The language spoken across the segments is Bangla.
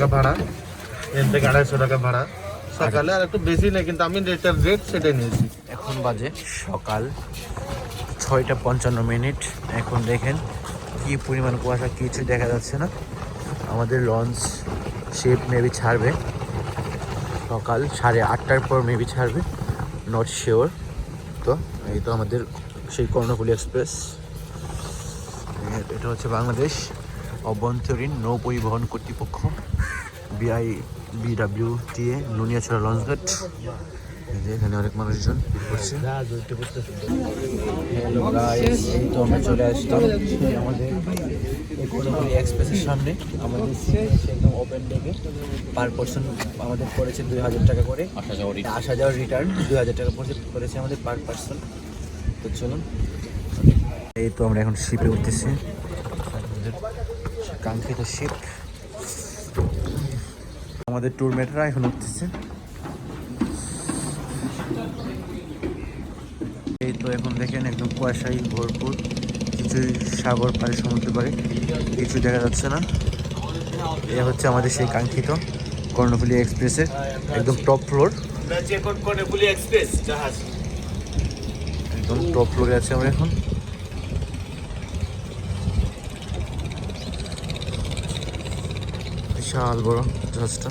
টাকা ভাড়া এর থেকে আড়াইশো টাকা ভাড়া সকালে আর একটু বেশি নেই, কিন্তু আমি যেটার রেট সেটাই নিয়েছি। এখন বাজে সকাল ছয়টা পঞ্চান্ন মিনিট। এখন দেখেন কি পরিমাণ কুয়াশা কিছু দেখা যাচ্ছে না। আমাদের লঞ্চ শিপ মেবি ছাড়বে। সকাল সাড়ে আটটার পর মেবি ছাড়বে নট শিওর তো এই তো আমাদের সেই কর্ণফুলি এক্সপ্রেস এটা হচ্ছে বাংলাদেশ। অভ্যন্তরীণ নৌ পরিবহন কর্তৃপক্ষ বিআই বিডাব্লিউটিএ নুনিয়াছড়া লঞ্চ ঘাট এই যে এখানে অনেক মানুষজন করছে। এই তো আমরা চলে আসলাম। আমাদের এক্সপ্রেসের সামনে। আমাদের একদম ওপেন ডেকে পার পার্সন আমাদের পড়েছে দুই হাজার টাকা করে। আসা যাওয়ার রিটার্ন দুই হাজার টাকা পড়েছে আমাদের পার পার্সন তো চলুন। এই তো আমরা এখন শিপে উঠতেছি। কাঙ্ক্ষিত শীত আমাদের ট্যুর ট্যুরমেটরা এখন উঠতেছে। এই তো এখন দেখেন একদম কুয়াশাই ভরপুর। কিছুই সাগর পারে সমুদ্র পারে কিছু দেখা যাচ্ছে না। এ হচ্ছে আমাদের সেই কাঙ্ক্ষিত কর্ণফুলি এক্সপ্রেসের একদম টপ ফ্লোর একদম টপ ফ্লোরে আছে আমরা এখন। বিশাল বড় জাহাজটা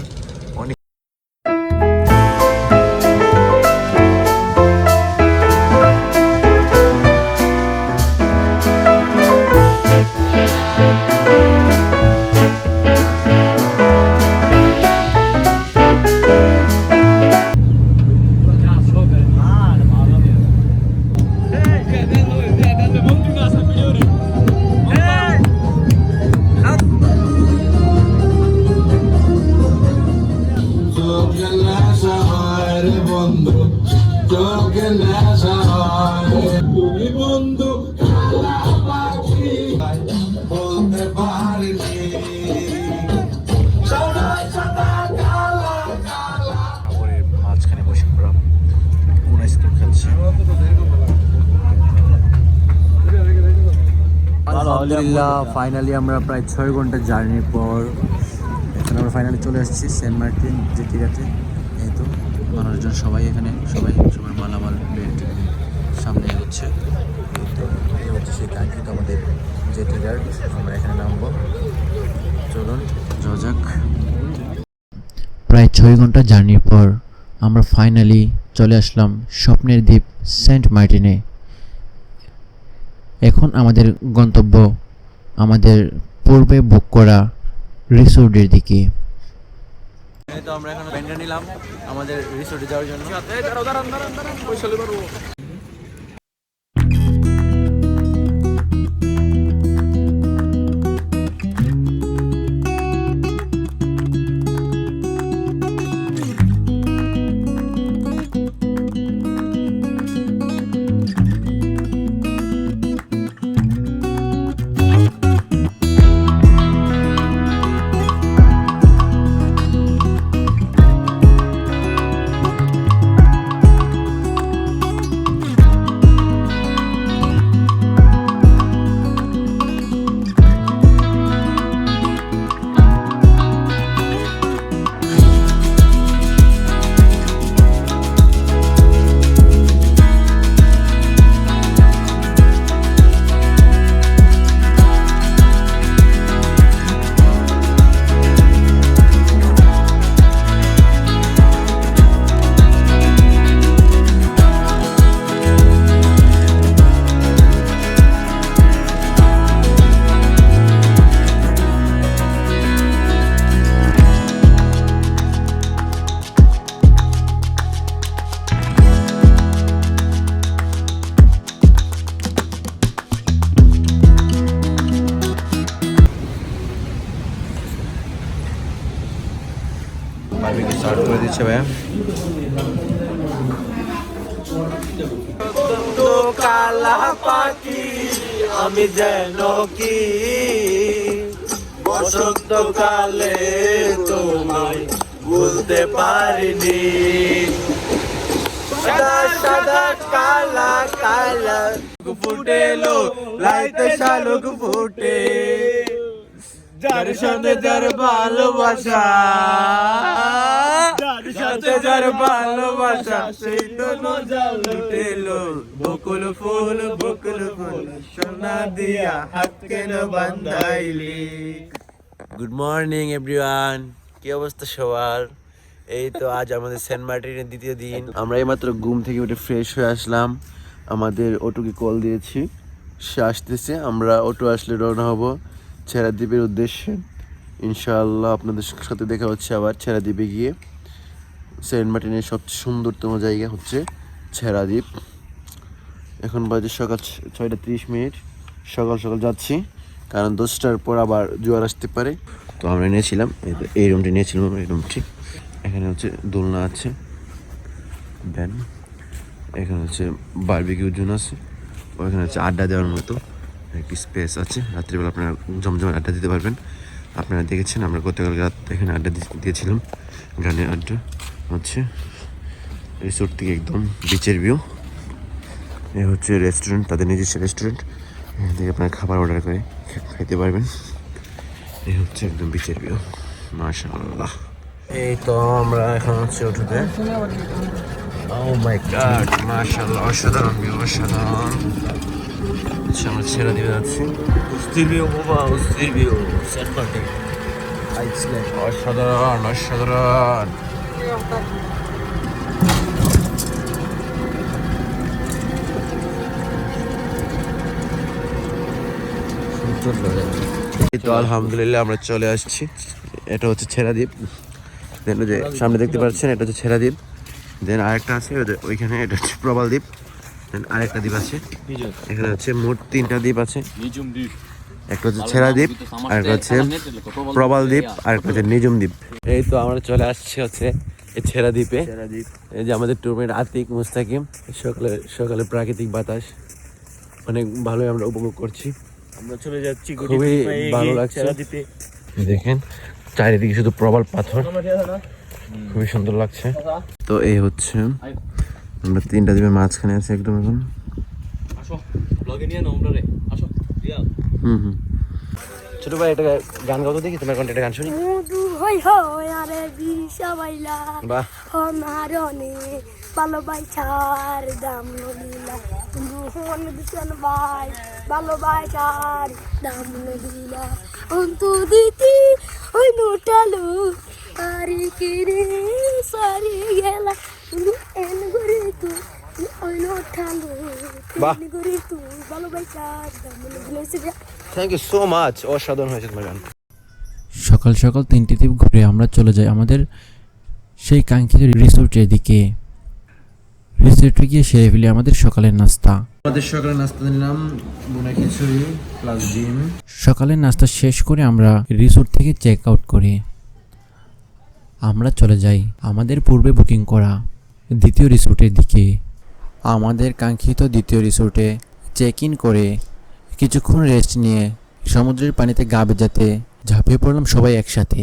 আলহামদুলিল্লাহ ফাইনালি আমরা প্রায় ছয় ঘণ্টা জার্নির পর এখন আমরা ফাইনালি চলে আসছি সেন্ট মার্টিন জেটিঘাটে এই তো মানুষজন সবাই এখানে সবাই সবার মালামাল বেড সামনে হচ্ছে এই তো এই হচ্ছে সেই কাঙ্ক্ষিত আমাদের জেটিঘাট আমরা এখানে নামবো। চলুন যাক। প্রায় ছয় ঘণ্টা জার্নির পর আমরা ফাইনালি চলে আসলাম স্বপ্নের দ্বীপ সেন্ট মার্টিনে এখন আমাদের গন্তব্য আমাদের পূর্বে বুক করা রিসোর্টের দিকে। তো আমরা এখন ব্যান্ডা নিলাম আমাদের রিসোর্টে যাওয়ার জন্য। দিচ্ছে ভাইয়া? আমি যেন কি? বসন্ত কালে তোমায় ভুলতে পারিনি। সাদা সাদা, কালা কালা ফুটেলো লাইতে শালুক ফুটে। যার সাথে যার ভালোবাসা। সাথে যার ভালোবাসা সেই তো মজা লুটেলো। বকুল ফুল বকুল ফুল সোনা দিয়া হাত কেন বান্ধাইলি। গুড মর্নিং এভরিওয়ান কি অবস্থা সবার? এই তো আজ আমাদের সেন্ট মার্টিনের দ্বিতীয় দিন। আমরা এইমাত্র ঘুম থেকে উঠে ফ্রেশ হয়ে আসলাম। আমাদের অটোকে কল দিয়েছি। সে আসতেছে আমরা অটো আসলে রওনা হব ছেড়া দ্বীপের উদ্দেশ্যে। ইনশাআল্লাহ আপনাদের সাথে দেখা হচ্ছে আবার ছেড়া দ্বীপে গিয়ে। সেন্ট মার্টিনের সবচেয়ে সুন্দরতম জায়গা হচ্ছে ছেড়া দ্বীপ এখন বাজে সকাল ছয়টা তিরিশ মিনিট। সকাল সকাল যাচ্ছি, কারণ দশটার পর আবার জোয়ার আসতে পারে। তো আমরা নিয়েছিলাম এই রুমটি নিয়েছিলাম এই রুমটি এখানে হচ্ছে দোলনা আছে, দেন এখানে হচ্ছে বারবিকিউ জোন আছে। ওখানে হচ্ছে আড্ডা দেওয়ার মতো একটি স্পেস আছে। রাত্রিবেলা আপনারা জমজমে আড্ডা দিতে পারবেন। আপনারা দেখেছেন, আমরা গতকাল রাত এখানে আড্ডা দিয়েছিলাম, গানের আড্ডা। হচ্ছে রিসোর্ট থেকে একদম বিচের ভিউ এ হচ্ছে রেস্টুরেন্ট তাদের নিজস্ব রেস্টুরেন্ট এখান থেকে আপনারা খাবার অর্ডার করে খাইতে পারবেন। এই হচ্ছে একদম বিচের ভিউ মাশাআল্লাহ। এই তো আমরা এখন হচ্ছে উঠোতে ও মাই গড মাশাআল্লাহ, অসাধারণ অসাধারণ। আচ্ছা ছেড়ে দিয়ে যাচ্ছি। ভিউ অসাধারণ অসাধারণ। এই তো আলহামদুলিল্লাহ আমরা চলে আসছি। এটা হচ্ছে ছেড়াদ্বীপ দেন যে সামনে দেখতে পাচ্ছেন এটা হচ্ছে ছেড়াদ্বীপ দেন আরেকটা আছে ওইখানে এটা হচ্ছে প্রবাল দ্বীপ। দেন আরেকটা দ্বীপ আছে। এখানে হচ্ছে মোট তিনটা দ্বীপ আছে। একটা হচ্ছে ছেড়া দ্বীপ আর একটা হচ্ছে প্রবাল দ্বীপ আর একটা হচ্ছে নিজুম দ্বীপ। এই তো আমরা চলে আসছি হচ্ছে এই ছেড়া দ্বীপে। এই যে আমাদের টুরমেট আতিক মুস্তাকিম সকালে সকালে প্রাকৃতিক বাতাস। অনেক ভালোই আমরা উপভোগ করছি। আমরা চলে যাচ্ছি খুবই ভালো লাগছে। দেখেন চারিদিকে শুধু প্রবল পাথর। খুবই সুন্দর লাগছে। তো এই হচ্ছে আমরা তিনটা দ্বীপের মাঝখানে আছি একদম এখন। আসো ব্লগে নিয়ে নাও আমরা রে। আসো হুম হুম। ছোট ভাই একটা গান গাও তো দেখি তোমার কোনটা একটা গান শুনি। বাহ। অনারনে ভালোবাসার দাম নদীলা রোহন দিছেন ভাই ভালোবাসার দাম নদীলা অন্ত দিতি ওই নোটালু আরে কিরে সারি গেলা। কিন্তু এন করে তুই ওই নোটালু বাহ। এন করে তুই ভালোবাসার দাম নদীলা থ্যাংক ইউ সো মাচ অসাধারণ হয়েছে তোমার গান সকাল সকাল তিনটি দ্বীপ ঘুরে আমরা চলে যাই আমাদের সেই কাঙ্ক্ষিত রিসোর্টের দিকে রিসোর্টে গিয়ে সেরে ফেলি আমাদের সকালের নাস্তা। আমাদের সকালে নাস্তা নিলাম বোনা খিচুড়ি প্লাস ডিম। সকালের নাস্তা শেষ করে আমরা রিসোর্ট থেকে চেক আউট করি। আমরা চলে যাই আমাদের পূর্বে বুকিং করা দ্বিতীয় রিসোর্টের দিকে। আমাদের কাঙ্ক্ষিত দ্বিতীয় রিসোর্টে চেক ইন করে কিছুক্ষণ রেস্ট নিয়ে সমুদ্রের পানিতে গা ভেজাতে ঝাঁপিয়ে পড়লাম সবাই একসাথে।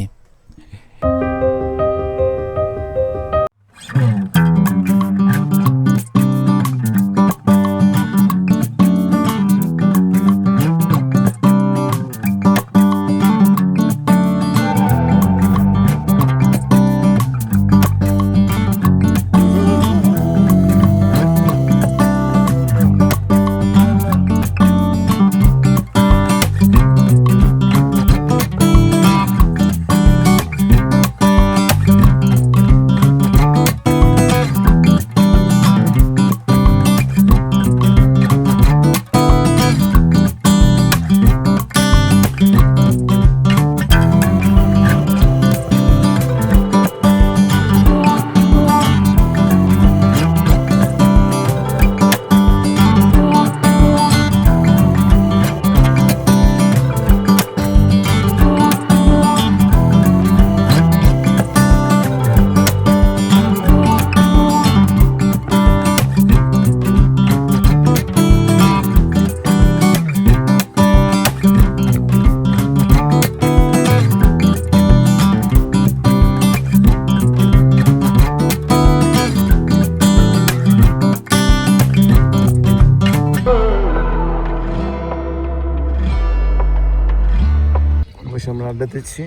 আড্ডা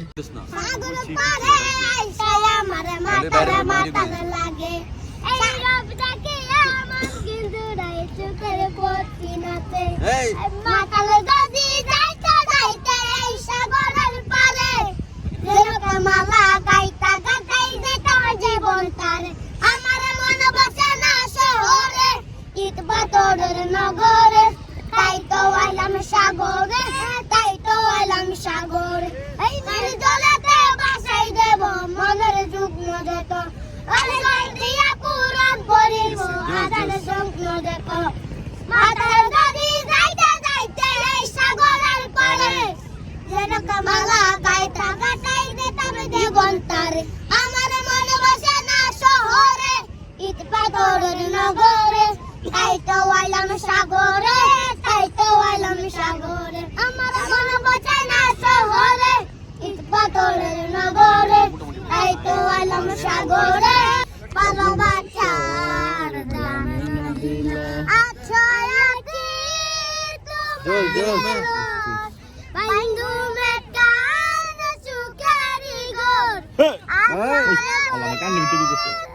ইট নগরে তাই তো আইলাম সাগরে তাই তো আইলাম সাগরে। আমার মনে বসে না শহরে ইট পাথরের নগরে তাই তো আইলাম সাগরে। ভালোবাসার দাম আচ্ছা জোর, জোর। বাইন্দু মেকান সুখারি গোর আমার কান্নি ভিতরে দিতেছে।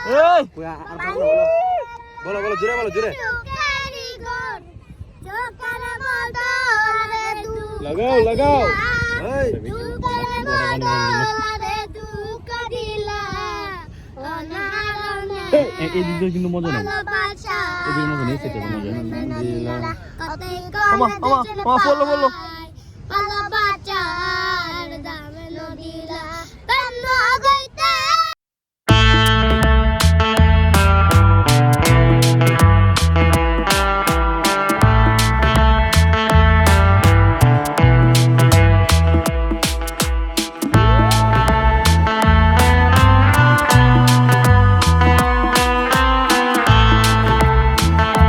তোমার বলো বলো জোরে বলো জোরে। লাগাও লাগাও। এই। এই দিকে কিন্তু মজা নেই। সেটা মজা বলো, বলো।